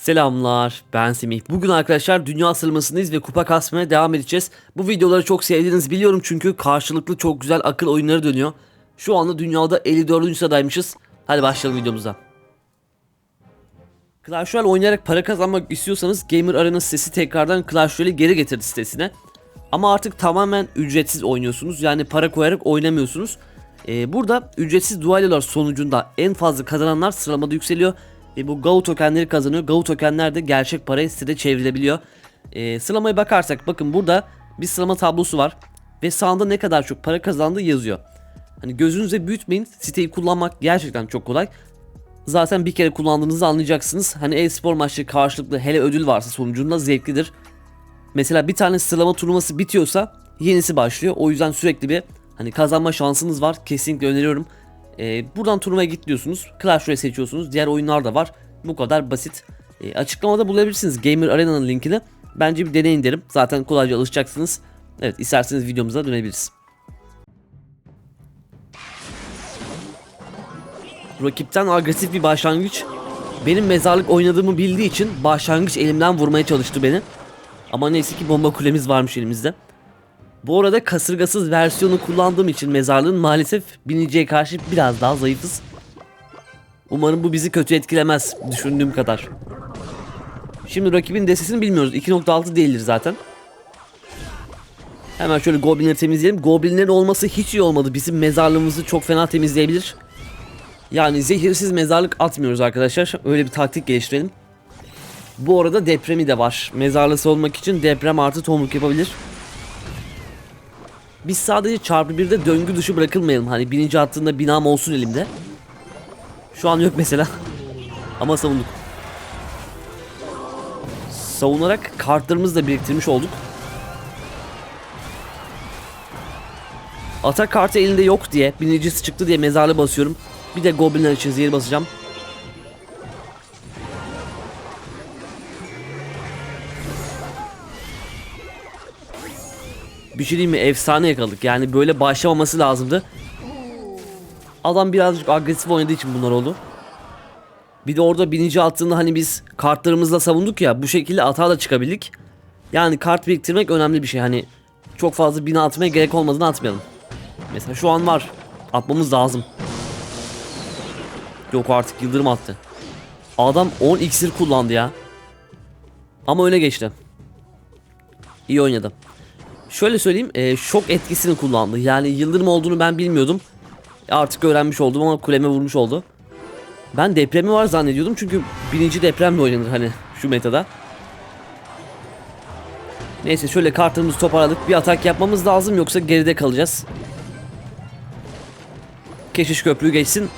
Selamlar ben Semih. Bugün arkadaşlar dünya sıralamasındayız ve kupa kasmaya devam edeceğiz. Bu videoları çok sevdiğinizi biliyorum çünkü karşılıklı çok güzel akıl oyunları dönüyor. Şu anda dünyada 54. sıradaymışız. Hadi başlayalım videomuza. Clash Royale oynayarak para kazanmak istiyorsanız Gamer Arena sitesi tekrardan Clash Royale'i geri getirdi sitesine. Ama artık tamamen ücretsiz oynuyorsunuz. Yani para koyarak oynamıyorsunuz. Ee, burada ücretsiz duellolar sonucunda en fazla kazananlar sıralamada yükseliyor. Ve bu GAU tokenleri kazanıyor. GAU tokenler de gerçek paraya sitede çevrilebiliyor. Ee, sıralamaya bakarsak bakın burada bir sıralama tablosu var. Ve sağında ne kadar çok para kazandığı yazıyor. Hani gözünüze büyütmeyin. Siteyi kullanmak gerçekten çok kolay. Zaten bir kere kullandığınızı anlayacaksınız. Hani e-spor maçları karşılıklı hele ödül varsa sonucunda zevklidir. Mesela bir tane sıralama turnuvası bitiyorsa yenisi başlıyor. O yüzden sürekli bir hani kazanma şansınız var. Kesinlikle öneriyorum. Ee, buradan turnuvaya git diyorsunuz. Clash Royale seçiyorsunuz. Diğer oyunlar da var. Bu kadar basit. Ee, açıklamada bulabilirsiniz Gamer Arena'nın linkini. Bence bir deneyin derim. Zaten kolayca alışacaksınız. Evet isterseniz videomuza dönebiliriz. Rakipten agresif bir başlangıç. Benim mezarlık oynadığımı bildiği için başlangıç elimden vurmaya çalıştı beni. Ama neyse ki bomba kulemiz varmış elimizde. Bu arada kasırgasız versiyonu kullandığım için mezarlığın maalesef biniciye karşı biraz daha zayıfız. Umarım bu bizi kötü etkilemez düşündüğüm kadar. Şimdi rakibin destesini bilmiyoruz. 2.6 değildir zaten. Hemen şöyle goblinleri temizleyelim. Goblinlerin olması hiç iyi olmadı. Bizim mezarlığımızı çok fena temizleyebilir. Yani zehirsiz mezarlık atmıyoruz arkadaşlar. Öyle bir taktik geliştirelim. Bu arada depremi de var. Mezarlığı olmak için deprem artı tomruk yapabilir. Biz sadece çarpı birde döngü dışı bırakılmayalım. Hani birinci attığında binam olsun elimde. Şu an yok mesela. Ama savunduk. Savunarak kartlarımızı da biriktirmiş olduk. Atak kartı elinde yok diye, birincisi çıktı diye mezarlı basıyorum. Bir de goblinler için zehir basacağım. Bir şey diyeyim mi? Efsane yakaladık. Yani böyle başlamaması lazımdı. Adam birazcık agresif oynadığı için bunlar oldu. Bir de orada bininci attığında hani biz kartlarımızla savunduk ya bu şekilde atağa da çıkabildik. Yani kart biriktirmek önemli bir şey. Hani çok fazla bina atmaya gerek olmadığını atmayalım. Mesela şu an var. Atmamız lazım. Yok artık yıldırım attı. Adam 10 iksir kullandı ya. Ama öne geçti. İyi oynadı. Şöyle söyleyeyim e, şok etkisini kullandı. Yani yıldırım olduğunu ben bilmiyordum. Artık öğrenmiş oldum ama kuleme vurmuş oldu. Ben depremi var zannediyordum çünkü birinci depremle oynanır hani şu metada. Neyse şöyle kartımızı toparladık. Bir atak yapmamız lazım yoksa geride kalacağız. Keşiş köprüyü geçsin.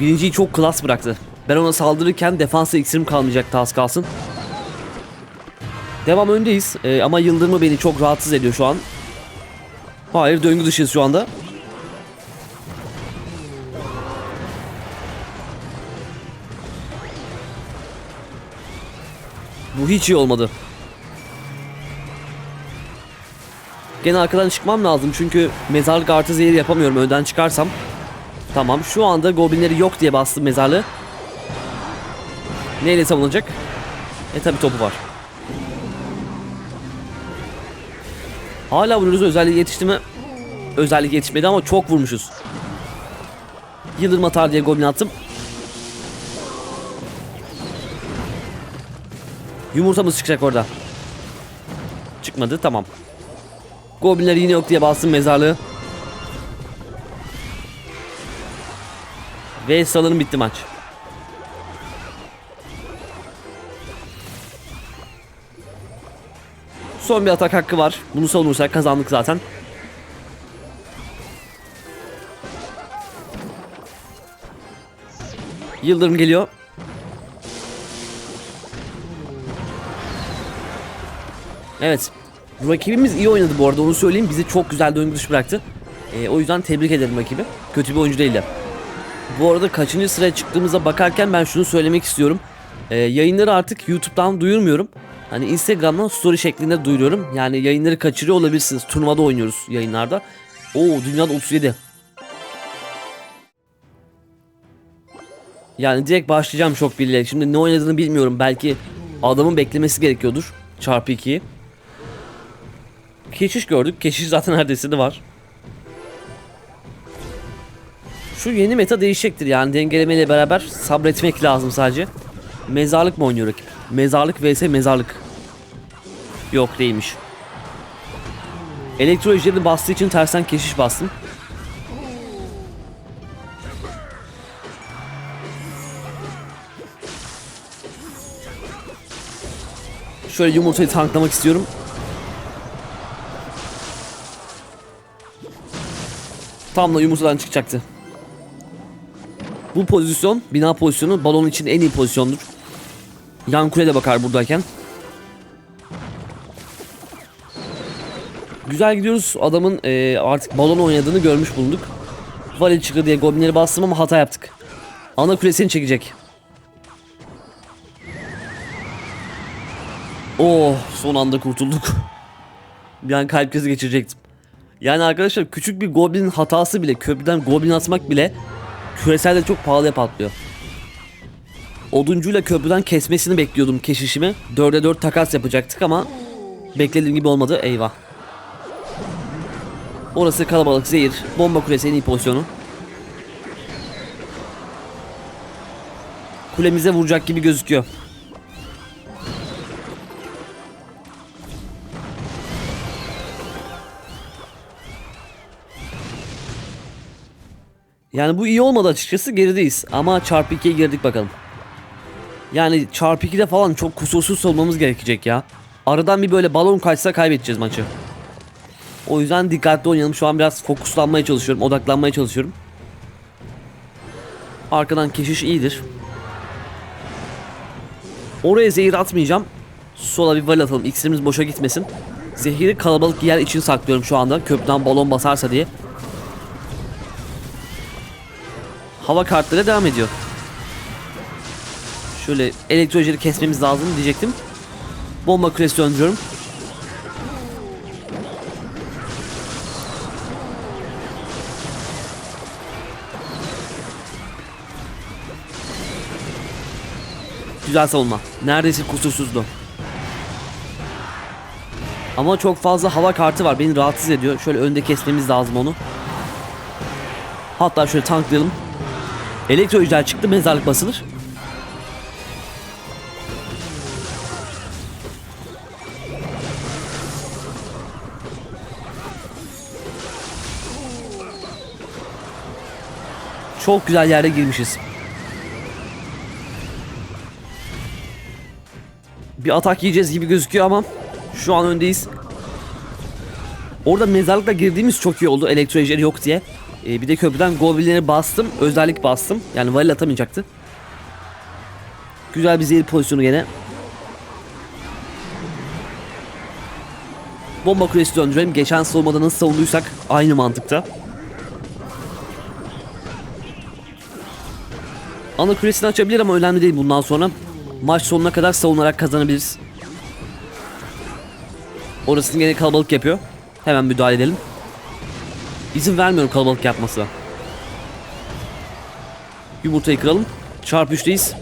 Birinciyi çok klas bıraktı. Ben ona saldırırken defansa iksirim kalmayacaktı az kalsın. Devam öndeyiz ee, ama yıldırımı beni çok rahatsız ediyor şu an. Hayır döngü dışıyız şu anda. Bu hiç iyi olmadı. Gene arkadan çıkmam lazım çünkü mezarlık artı zehir yapamıyorum önden çıkarsam. Tamam şu anda goblinleri yok diye bastım mezarlığı. Neyle savunacak? E tabi topu var. Hala vuruyoruz özelliği yetişti mi? Özellik yetişmedi ama çok vurmuşuz. Yıldırım atar diye goblin attım. Yumurtamız çıkacak orada. Çıkmadı tamam. Goblinler yine yok diye bastım mezarlığı. Ve sanırım bitti maç. Son bir atak hakkı var. Bunu savunursak kazandık zaten. Yıldırım geliyor. Evet. Rakibimiz iyi oynadı bu arada onu söyleyeyim. Bizi çok güzel döngü dışı bıraktı. Ee, o yüzden tebrik ederim rakibi. Kötü bir oyuncu değildi. Bu arada kaçıncı sıraya çıktığımıza bakarken ben şunu söylemek istiyorum. Ee, yayınları artık YouTube'dan duyurmuyorum. Hani Instagram'dan story şeklinde duyuruyorum. Yani yayınları kaçırıyor olabilirsiniz. Turnuvada oynuyoruz yayınlarda. Oo dünyada 37. Yani direkt başlayacağım şok birliğe. Şimdi ne oynadığını bilmiyorum. Belki adamın beklemesi gerekiyordur. Çarpı 2'yi. Keşiş gördük. Keşiş zaten neredeyse de var. Şu yeni meta değişecektir yani dengelemeyle beraber sabretmek lazım sadece. Mezarlık mı oynuyor rakip? Mezarlık vs mezarlık. Yok değilmiş. Elektro ejderini bastığı için tersten keşiş bastım. Şöyle yumurtayı tanklamak istiyorum. Tam da yumurtadan çıkacaktı. Bu pozisyon, bina pozisyonu balon için en iyi pozisyondur. Yan kule de bakar buradayken. Güzel gidiyoruz. Adamın e, artık balon oynadığını görmüş bulunduk. Vali çıktı diye goblinleri bastım ama hata yaptık. Ana kulesini çekecek. Oh son anda kurtulduk. Bir an kalp krizi geçirecektim. Yani arkadaşlar küçük bir goblin hatası bile köprüden goblin atmak bile küreselde çok pahalıya patlıyor. Oduncuyla köprüden kesmesini bekliyordum keşişimi. 4'e 4 takas yapacaktık ama beklediğim gibi olmadı. Eyvah. Orası kalabalık zehir. Bomba kulesi en iyi pozisyonu. Kulemize vuracak gibi gözüküyor. Yani bu iyi olmadı açıkçası gerideyiz ama çarpı 2'ye girdik bakalım. Yani çarpı 2'de falan çok kusursuz olmamız gerekecek ya. Aradan bir böyle balon kaçsa kaybedeceğiz maçı. O yüzden dikkatli oynayalım. Şu an biraz fokuslanmaya çalışıyorum, odaklanmaya çalışıyorum. Arkadan keşiş iyidir. Oraya zehir atmayacağım. Sola bir val atalım. İksirimiz boşa gitmesin. Zehiri kalabalık yer için saklıyorum şu anda. Köprüden balon basarsa diye. Hava kartları devam ediyor. Şöyle elektrojeri kesmemiz lazım diyecektim. Bomba kulesi döndürüyorum. Güzel savunma. Neredeyse kusursuzdu. Ama çok fazla hava kartı var. Beni rahatsız ediyor. Şöyle önde kesmemiz lazım onu. Hatta şöyle tanklayalım. Elektro ejder çıktı. Mezarlık basılır. Çok güzel yerde girmişiz. Bir atak yiyeceğiz gibi gözüküyor ama şu an öndeyiz. Orada mezarlıkla girdiğimiz çok iyi oldu elektro ejderi yok diye. Ee, bir de köprüden goblinleri bastım. Özellik bastım. Yani valil atamayacaktı. Güzel bir zehir pozisyonu gene. Bomba kulesi döndürelim. Geçen savunmada nasıl savunduysak aynı mantıkta. Ana kulesini açabilir ama önemli değil bundan sonra. Maç sonuna kadar savunarak kazanabiliriz. Orasını gene kalabalık yapıyor. Hemen müdahale edelim. İzin vermiyorum kalabalık yapmasına. Yumurtayı kıralım. Çarpı 3'teyiz.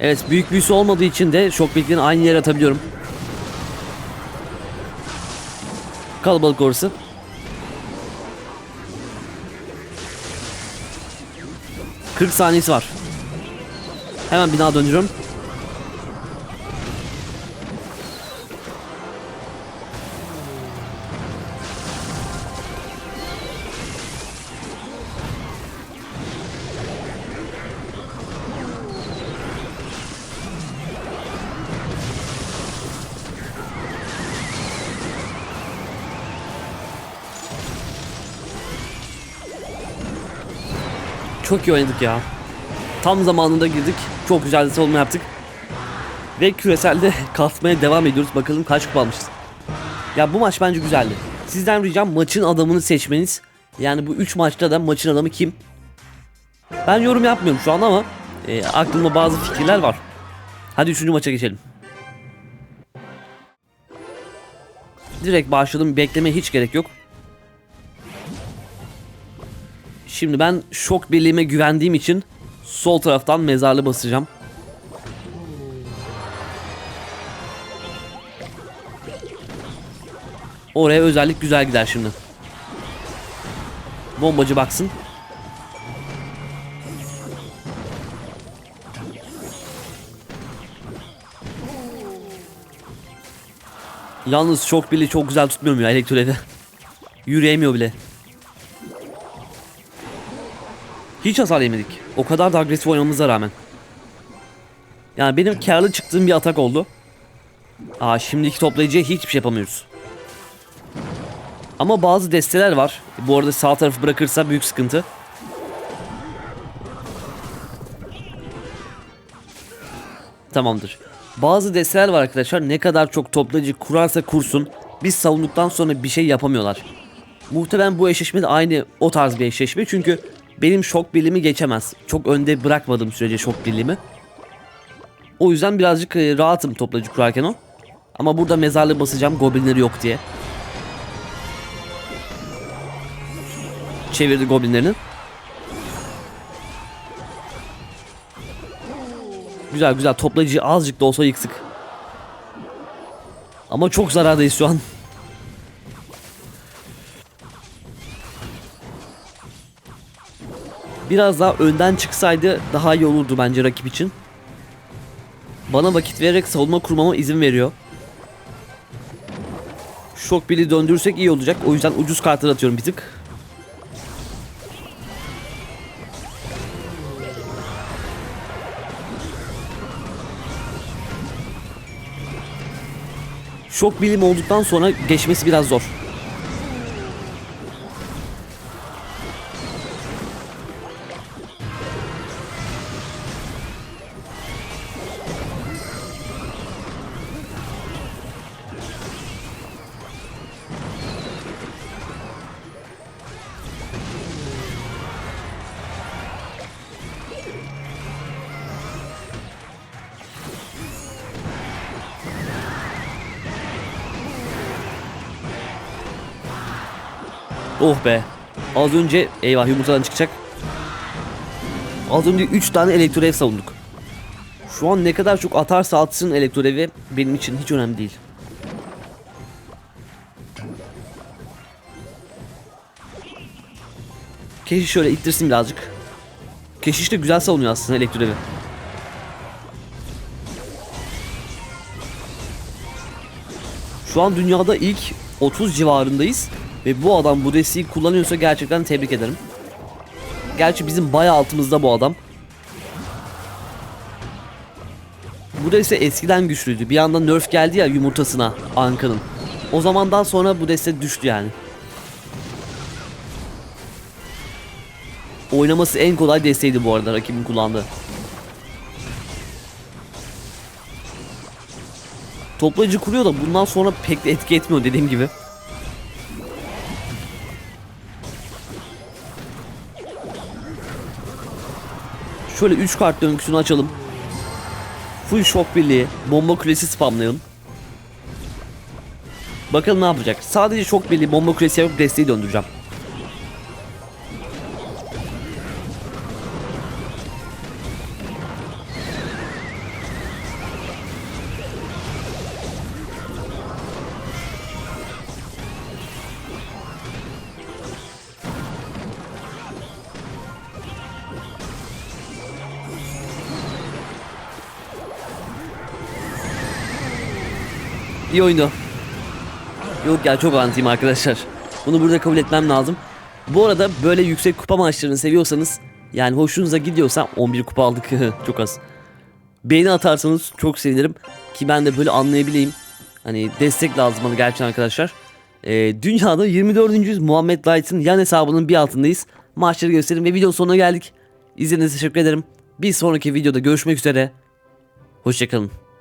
Evet büyük büyüsü olmadığı için de şok bilgilerini aynı yere atabiliyorum. Kalabalık orası. ...40 saniyesi var. Hemen bina döndürüyorum. Çok iyi oynadık ya. Tam zamanında girdik. Çok güzel de savunma yaptık. Ve küreselde kasmaya devam ediyoruz. Bakalım kaç kupa almışız. Ya bu maç bence güzeldi. Sizden ricam maçın adamını seçmeniz. Yani bu 3 maçta da maçın adamı kim? Ben yorum yapmıyorum şu an ama e, aklımda bazı fikirler var. Hadi üçüncü maça geçelim. Direkt başladım. Bekleme hiç gerek yok. Şimdi ben şok birliğime güvendiğim için sol taraftan mezarlı basacağım. Oraya özellik güzel gider şimdi. Bombacı baksın. Yalnız şok birliği çok güzel tutmuyor mu ya elektrolevi? Yürüyemiyor bile. Hiç hasar yemedik. O kadar da agresif oynamamıza rağmen. Yani benim karlı çıktığım bir atak oldu. Aa şimdiki toplayıcıya hiçbir şey yapamıyoruz. Ama bazı desteler var. Bu arada sağ tarafı bırakırsa büyük sıkıntı. Tamamdır. Bazı desteler var arkadaşlar. Ne kadar çok toplayıcı kurarsa kursun. Biz savunduktan sonra bir şey yapamıyorlar. Muhtemelen bu eşleşme de aynı o tarz bir eşleşme. Çünkü benim şok birliğimi geçemez. Çok önde bırakmadığım sürece şok birliğimi. O yüzden birazcık e, rahatım toplayıcı kurarken o. Ama burada mezarlığı basacağım goblinleri yok diye. Çevirdi goblinlerini. Güzel güzel toplayıcıyı azıcık da olsa yıktık. Ama çok zarardayız şu an. Biraz daha önden çıksaydı daha iyi olurdu bence rakip için. Bana vakit vererek savunma kurmama izin veriyor. Şok bili döndürürsek iyi olacak. O yüzden ucuz kartlar atıyorum bir tık. Şok bilim olduktan sonra geçmesi biraz zor. Oh be. Az önce eyvah yumurtadan çıkacak. Az önce 3 tane elektrorev savunduk. Şu an ne kadar çok atarsa atsın elektrorevi benim için hiç önemli değil. Keşiş şöyle ittirsin birazcık. Keşiş de güzel savunuyor aslında elektrorevi. Şu an dünyada ilk 30 civarındayız. Ve bu adam bu desteği kullanıyorsa gerçekten tebrik ederim. Gerçi bizim bayağı altımızda bu adam. Bu deste eskiden güçlüydü. Bir anda nerf geldi ya yumurtasına Anka'nın. O zamandan sonra bu deste düştü yani. Oynaması en kolay desteydi bu arada rakibin kullandığı. Toplayıcı kuruyor da bundan sonra pek de etki etmiyor dediğim gibi. Şöyle 3 kart döngüsünü açalım. Full şok birliği, bomba kulesi spamlayalım. Bakalım ne yapacak. Sadece şok birliği, bomba kulesi yapıp desteği döndüreceğim. İyi oyundu. Yok ya çok antiyim arkadaşlar. Bunu burada kabul etmem lazım. Bu arada böyle yüksek kupa maçlarını seviyorsanız yani hoşunuza gidiyorsa 11 kupa aldık çok az. Beğeni atarsanız çok sevinirim ki ben de böyle anlayabileyim. Hani destek lazım bana gerçekten arkadaşlar. Ee, dünyada 24. yüz Muhammed Light'ın yan hesabının bir altındayız. Maçları gösterin ve video sonuna geldik. İzlediğiniz için teşekkür ederim. Bir sonraki videoda görüşmek üzere. Hoşçakalın.